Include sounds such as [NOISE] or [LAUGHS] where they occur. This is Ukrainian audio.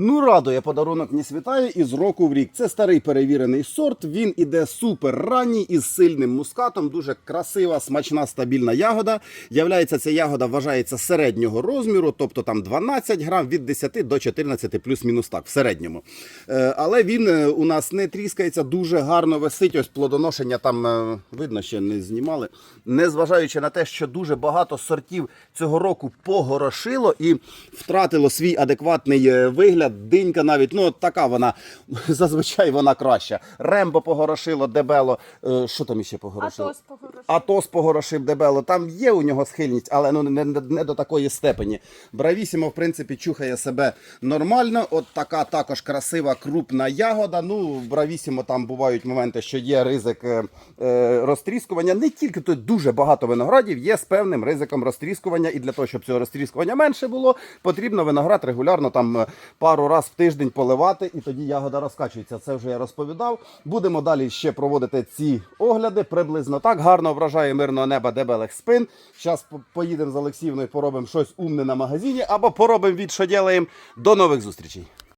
Ну, радує подарунок не світає із року в рік. Це старий перевірений сорт. Він іде супер ранній із сильним мускатом. Дуже красива, смачна, стабільна ягода. Являється ця ягода, вважається середнього розміру, тобто там 12 грам від 10 до 14 плюс-мінус так, в середньому. Е, але він е, у нас не тріскається, дуже гарно висить. Ось плодоношення там е, видно, ще не знімали. Незважаючи на те, що дуже багато сортів цього року погорошило і втратило свій адекватний е, вигляд. Динька навіть, ну от така вона [LAUGHS] зазвичай вона краща. Рембо погорошило, дебело. Е, Що там іще погорошило? Атос погорошив. Атос погорошив дебело. Там є у нього схильність, але ну не, не, не до такої степені. Бравісімо, в принципі, чухає себе нормально. От така також красива крупна ягода. Ну, в Бравісімо там бувають моменти, що є ризик е, е, розтріскування. Не тільки тут дуже багато виноградів, є з певним ризиком розтріскування. І для того, щоб цього розтріскування менше було, потрібно виноград регулярно там е, пару раз в тиждень поливати, і тоді ягода розкачується. Це вже я розповідав. Будемо далі ще проводити ці огляди. Приблизно так гарно вражає мирного неба дебелих спин. Зараз поїдемо з Олексіївною, поробимо щось умне на магазині або поробимо від що ділаємо. До нових зустрічей.